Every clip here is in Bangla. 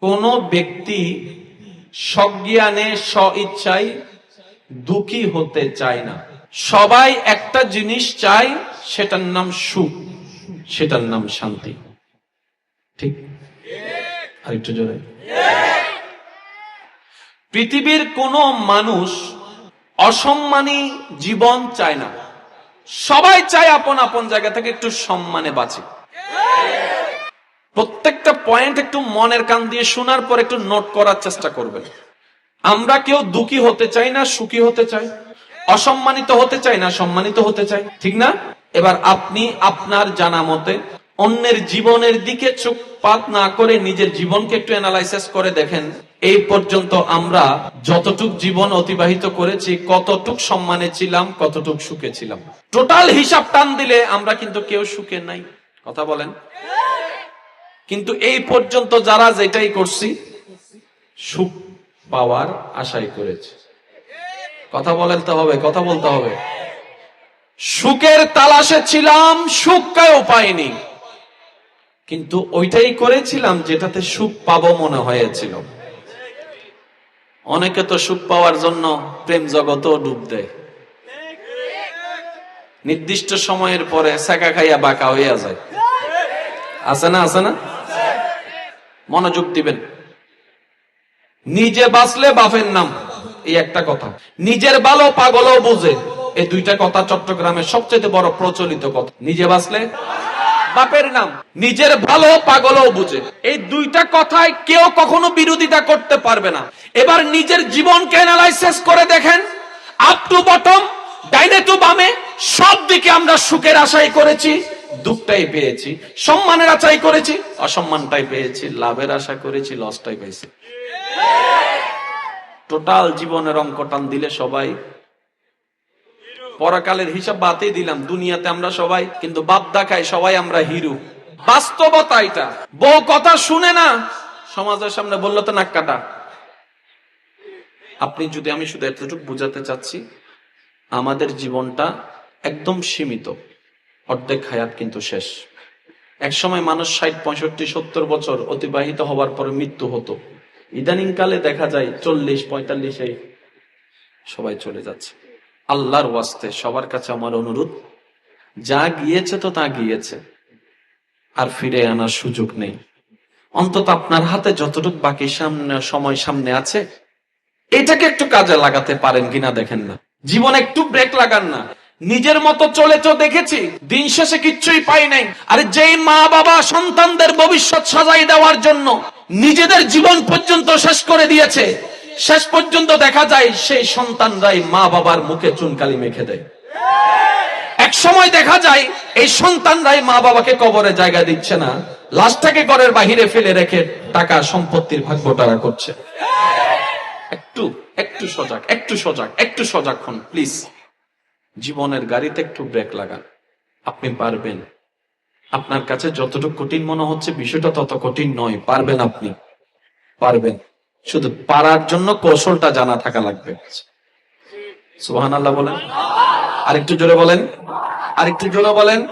কোন ব্যক্তি সজ্ঞানে স্ব ইচ্ছায় দুঃখী হতে চায় না। সবাই একটা জিনিস চায়, সেটার নাম সুখ, সেটার নাম শান্তি। ঠিক? আরেকটু জোরে। পৃথিবীর কোন মানুষ অসম্মানী জীবন চায় না। সবাই চায় আপন আপন জায়গা থেকে একটু সম্মানে বাঁচে। প্রত্যেকটা পয়েন্ট একটু মনের কান দিয়ে শোনার পর একটু নোট করার চেষ্টা করবেন। আমরা কেউ দুঃখী হতে চাই না, সুখী হতে চাই, অসম্মানিত হতে চাই না, সম্মানিত হতে চাই, ঠিক না? এবার আপনি আপনার জানা মতে অন্যের জীবনের দিকে চোখ পাত না করে নিজের জীবনকে একটু অ্যানালাইসিস করে দেখেন। এই পর্যন্ত আমরা যতটুক জীবন অতিবাহিত করেছি, কতটুক সম্মানে ছিলাম, কতটুক সুখে ছিলাম। টোটাল হিসাব টান দিলে আমরা কিন্তু কেউ সুখে নাই। কথা বলেন। কিন্তু এই পর্যন্ত যারা যেটাই করছি, সুখ পাওয়ার আশাই করেছে। কথা বলতে হবে, কথা বলতে হবে। সুখের তালাশে ছিলাম, সুখ কেউ পাইনি কিন্তু ওইটাই করেছিলাম যেটাতে সুখ পাবো মনে হয়েছিল। অনেকে তো সুখ পাওয়ার জন্য প্রেম জগতও ডুব দেয়। নির্দিষ্ট সময়ের পরে সেকা খাইয়া বাঁকা হইয়া যায়। আছে না আছে না? মনোযোগ দিবেন। নিজে বাঁচলে বাপের নাম, এই একটা কথা। নিজের ভালো পাগলও বোঝে, এই দুইটা কথা চট্টগ্রামের সবচেয়ে বড় প্রচলিত কথা। নিজে বাঁচলে বাপের নাম, নিজের ভালো পাগলও বুঝে। এই দুইটা কথায় কেউ কখনো বিরোধিতা করতে পারবে না। এবার নিজের জীবনকে অ্যানালাইসিস করে দেখেন আপ টু বটম ডাইনে টু বামে, সব দিকে আমরা সুখের আশাই করেছি। দুঃখটাই পেয়েছি, সম্মানের আশাই করেছি, অসম্মানটাই পেয়েছি, লাভের আশা করেছি, লসটাই পেয়েছি টোটাল জীবনের অঙ্ক টান দিলে সবাই, পরকালের হিসাব বাতেই দিলাম, দুনিয়াতে আমরা সবাই, কিন্তু বাপ দেখাই সবাই আমরা হিরু। বাস্তবতা এটা। বউ কথা শুনে না, সমাজের সামনে বলল তো নাক কাটা। আপনি যদি আমি শুধু এতটুকু বুঝাতে চাচ্ছি, আমাদের জীবনটা একদম সীমিত। অর্ধেক হায়াত কিন্তু শেষ। এক সময় মানুষ ষাট, পঁয়ষট্টি, সত্তর বছর অতিবাহিত হওয়ার পর মৃত্যু হতো। ইদানিং কালে দেখা যায় চল্লিশ, পঁয়তাল্লিশে সবাই চলে যাচ্ছে। আল্লাহর ওয়াস্তে সবার কাছে আমার অনুরোধ, যা গিয়েছে তো তা গিয়েছে, আর ফিরে আনার সুযোগ নেই। অন্তত আপনার হাতে যতটুকু বাকি সামনে, সময় সামনে আছে, এটাকে একটু কাজে লাগাতে পারেন কিনা দেখেন না। জীবন একটু ব্রেক লাগান না। নিজের মতো চলে তো দেখেছি? দিন শেষে কিচ্ছুই পাই নাই। আরে যেই মা বাবা সন্তানদের ভবিষ্যৎ সাজাই দেওয়ার জন্য নিজেদের জীবন পর্যন্ত শেষ করে দিয়েছে, শেষ পর্যন্ত দেখা যায় সেই সন্তানরাই মা বাবার মুখে চুনকালি মেখে দেয়। এক সময় দেখা যায় এই সন্তানরাই মা বাবাকে কবরে জায়গা দিচ্ছে না, লাশটাকে ঘরের বাহিরে ফেলে রেখে টাকা সম্পত্তির ভাগ বটারা করছে। একটু একটু সজাগ একটু সজাগ একটু সজাগ হন প্লিজ জীবনের গাড়িতে একটু ব্রেক লাগান। আপনি পারবেন। আপনার কাছে যতটুকু কঠিন মনে হচ্ছে, বিষয়টা তত কঠিন নয়। পারবেন আপনি। পারবেন। শুধু পারার জন্য কৌশলটা জানা থাকা লাগবে। সুহান আল্লাহ বলেন। আরেকটু জোরে বলেন। আরেকটু জোরে বলেন।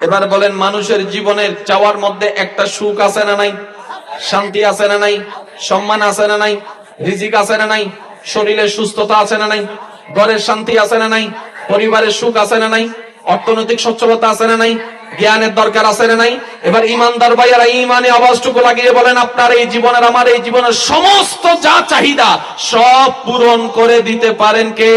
এবার বলেন, মানুষের জীবনের চাওয়ার মধ্যে একটা সুখ আছে না নাই? শান্তি আছে না নাই? সম্মান আছে না নাই? রিজিক আছে না নাই? শরীরের সুস্থতা আছে না নাই? ঘরের শান্তি আছে না নাই? পরিবারের সুখ আছে না নাই? অর্থনৈতিক সচ্ছলতা আছে না নাই? জ্ঞানের দরকার আছে না নাই? এবার ইমানদার ভাইয়ারা ইমানে আওয়াজটুকু লাগিয়ে বলেন, আপনার এই জীবনের, আমার এই জীবনের সমস্ত যা চাহিদা সব পূরণ করে দিতে পারেন কে?